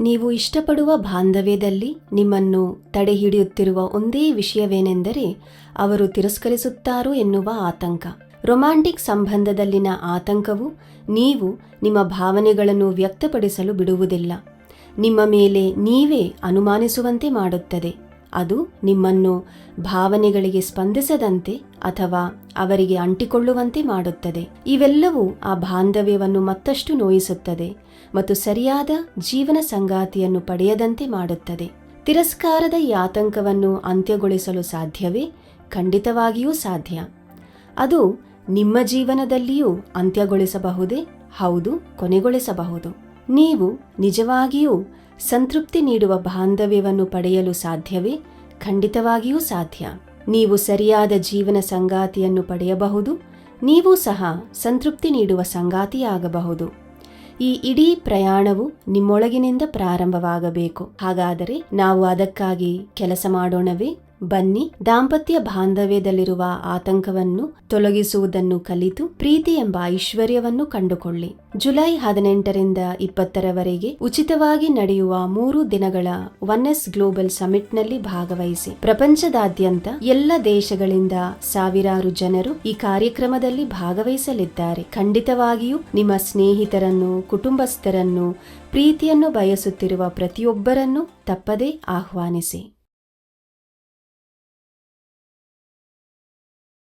ನೀವು ಇಷ್ಟಪಡುವ ಬಾಂಧವ್ಯದಲ್ಲಿ ನಿಮ್ಮನ್ನು ತಡೆಹಿಡಿಯುತ್ತಿರುವ ಒಂದೇ ವಿಷಯವೇನೆಂದರೆ ಅವರು ತಿರಸ್ಕರಿಸುತ್ತಾರೋ ಎನ್ನುವ ಆತಂಕ. ರೊಮ್ಯಾಂಟಿಕ್ ಸಂಬಂಧದಲ್ಲಿನ ಆತಂಕವು ನೀವು ನಿಮ್ಮ ಭಾವನೆಗಳನ್ನು ವ್ಯಕ್ತಪಡಿಸಲು ಬಿಡುವುದಿಲ್ಲ. ನಿಮ್ಮ ಮೇಲೆ ನೀವೇ ಅನುಮಾನಿಸುವಂತೆ ಮಾಡುತ್ತದೆ. ಅದು ನಿಮ್ಮನ್ನು ಭಾವನೆಗಳಿಗೆ ಸ್ಪಂದಿಸದಂತೆ ಅಥವಾ ಅವರಿಗೆ ಅಂಟಿಕೊಳ್ಳುವಂತೆ ಮಾಡುತ್ತದೆ. ಇವೆಲ್ಲವೂ ಆ ಬಾಂಧವ್ಯವನ್ನು ಮತ್ತಷ್ಟು ನೋಯಿಸುತ್ತದೆ ಮತ್ತು ಸರಿಯಾದ ಜೀವನ ಸಂಗಾತಿಯನ್ನು ಪಡೆಯದಂತೆ ಮಾಡುತ್ತದೆ. ತಿರಸ್ಕಾರದ ಈ ಆತಂಕವನ್ನು ಅಂತ್ಯಗೊಳಿಸಲು ಸಾಧ್ಯವೇ? ಖಂಡಿತವಾಗಿಯೂ ಸಾಧ್ಯ. ಅದು ನಿಮ್ಮ ಜೀವನದಲ್ಲಿಯೂ ಅಂತ್ಯಗೊಳಿಸಬಹುದೇ? ಹೌದು, ಕೊನೆಗೊಳಿಸಬಹುದು. ನೀವು ನಿಜವಾಗಿಯೂ ಸಂತೃಪ್ತಿ ನೀಡುವ ಬಾಂಧವ್ಯವನ್ನು ಪಡೆಯಲು ಸಾಧ್ಯವೇ? ಖಂಡಿತವಾಗಿಯೂ ಸಾಧ್ಯ. ನೀವು ಸರಿಯಾದ ಜೀವನ ಸಂಗಾತಿಯನ್ನು ಪಡೆಯಬಹುದು. ನೀವು ಸಹ ಸಂತೃಪ್ತಿ ನೀಡುವ ಸಂಗಾತಿಯಾಗಬಹುದು. ಈ ಇಡೀ ಪ್ರಯಾಣವು ನಿಮ್ಮೊಳಗಿನಿಂದ ಪ್ರಾರಂಭವಾಗಬೇಕು. ಹಾಗಾದರೆ ನಾವು ಅದಕ್ಕಾಗಿ ಕೆಲಸ ಮಾಡೋಣವೇ? ಬನ್ನಿ ದಾಂಪತ್ಯ ಬಾಂಧವ್ಯದಲ್ಲಿರುವ ಆತಂಕವನ್ನು ತೊಲಗಿಸುವುದನ್ನು ಕಲಿತು ಪ್ರೀತಿ ಎಂಬ ಐಶ್ವರ್ಯವನ್ನು ಕಂಡುಕೊಳ್ಳಿ. ಜುಲೈ ಹದಿನೆಂಟರಿಂದ ಇಪ್ಪತ್ತರವರೆಗೆ ಉಚಿತವಾಗಿ ನಡೆಯುವ ಮೂರು ದಿನಗಳ ಒನ್ ಎಸ್ ಗ್ಲೋಬಲ್ ಸಮಿಟ್ನಲ್ಲಿ ಭಾಗವಹಿಸಿ. ಪ್ರಪಂಚದಾದ್ಯಂತ ಎಲ್ಲ ದೇಶಗಳಿಂದ ಸಾವಿರಾರು ಜನರು ಈ ಕಾರ್ಯಕ್ರಮದಲ್ಲಿ ಭಾಗವಹಿಸಲಿದ್ದಾರೆ. ಖಂಡಿತವಾಗಿಯೂ ನಿಮ್ಮ ಸ್ನೇಹಿತರನ್ನು, ಕುಟುಂಬಸ್ಥರನ್ನು, ಪ್ರೀತಿಯನ್ನು ಬಯಸುತ್ತಿರುವ ಪ್ರತಿಯೊಬ್ಬರನ್ನು ತಪ್ಪದೇ ಆಹ್ವಾನಿಸಿ.